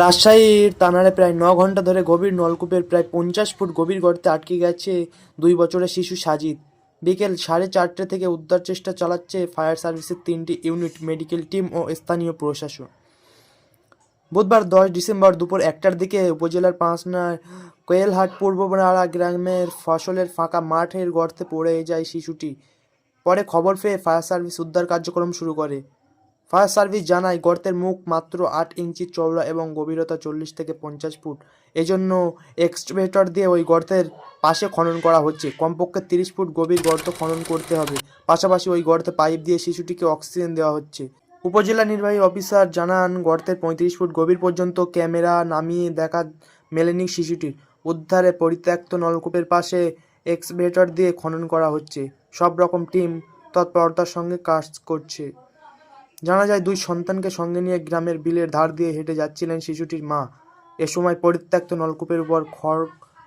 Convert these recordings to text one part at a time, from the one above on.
রাজশাহীর তানারে প্রায় ন ঘণ্টা ধরে গভীর নলকূপের প্রায় পঞ্চাশ ফুট গভীর গর্তে আটকে গেছে দুই বছরের শিশু সাজিদ। বিকেল সাড়ে চারটে থেকে উদ্ধার চেষ্টা চালাচ্ছে ফায়ার সার্ভিসের তিনটি ইউনিট মেডিকেল টিম ও স্থানীয় প্রশাসন। বুধবার দশ ডিসেম্বর দুপুর একটার দিকে উপজেলার পাঁচনার কোয়েলহাট পূর্বপাড়া গ্রামের ফসলের ফাঁকা মাঠের গর্তে পড়ে যায় শিশুটি। পরে খবর পেয়ে ফায়ার সার্ভিস উদ্ধার কার্যক্রম শুরু করে। ফায়ার সার্ভিস জানায়, গর্তের মুখ মাত্র আট ইঞ্চি চওড়া এবং গভীরতা চল্লিশ থেকে পঞ্চাশ ফুট। এজন্য এক্সটিভেটর দিয়ে ওই গর্তের পাশে খনন করা হচ্ছে। কমপক্ষে তিরিশ ফুট গভীর গর্ত খনন করতে হবে। পাশাপাশি ওই গর্তে পাইপ দিয়ে শিশুটিকে অক্সিজেন দেওয়া হচ্ছে। উপজেলা নির্বাহী অফিসার জানান, গর্তের পঁয়ত্রিশ ফুট গভীর পর্যন্ত ক্যামেরা নামিয়ে দেখা মেলেনি শিশুটির। উদ্ধারে পরিত্যক্ত নলকূপের পাশে এক্সভেটর দিয়ে খনন করা হচ্ছে। সব রকম টিম তৎপরতার সঙ্গে কাজ করছে। জানা যায়, দুই সন্তানকে সঙ্গে নিয়ে গ্রামের বিলের ধার দিয়ে হেঁটে যাচ্ছিলেন শিশুটির মা। এ সময় পরিত্যক্ত নলকূপের উপর খড়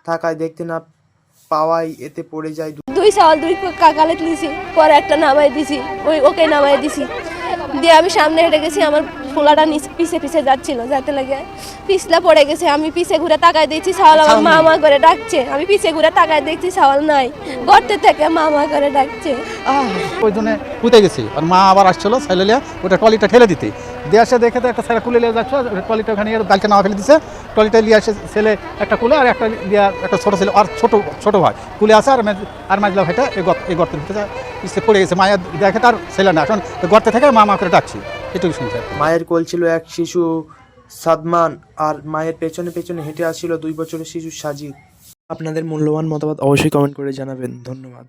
থাকায় দেখতে না পাওয়াই এতে পড়ে যায় দুই সাল দুই কাকালে তুলেছি পরে একটা নামাই দিছি, ওই ওকে নামাই দিছি। দিয়ে আমি সামনে হেঁটে গেছি, আমার ফোলাটা নিচ পিছে পিছে যাচ্ছিল যাতে লাগে পিছলা পড়ে গেছে। আমি পিছে ঘুরে তাকায় দেখছি সাওয়াল আমার মা মা করে ডাকছে। আমি পিছে ঘুরে তাকায় দেখছি সাওয়াল নাই। গর্তে থেকে মা মা করে ডাকছে। ওই জন্য পুঁতে গেছি। আর মা আবার আসছিল সাইলেলিয়া ওটা ট্রলিটা ঠেলে দিতে। দিয়ে আসে দেখে তো একটা ছেলে কুলে নিয়ে যাচ্ছে ট্রলিটা ওখানে ডালকে নামা ফেলে দিছে। ট্রলিটা নিয়ে আসে ছেলে একটা কুলে আর একটা লিয়া একটা ছোটো ছেলে আর ছোটো ছোটো ভাই। কুলে আসে আর আর মাজলা ভাইটা এই গর্ত গর্তের ভিতরে পড়ে গেছে। মায়ের দেখে তার ছেলে না। এখন গর্তে থেকে মা মা করে ডাকছি। এটুকু শুনতে মায়ের কোল ছিল এক শিশু সাদমান আর মায়ের পেছনে পেছনে হেঁটে আসছিল দুই বছরের শিশু সাজিদ। আপনাদের মূল্যবান মতামত অবশ্যই কমেন্ট করে জানাবেন। ধন্যবাদ।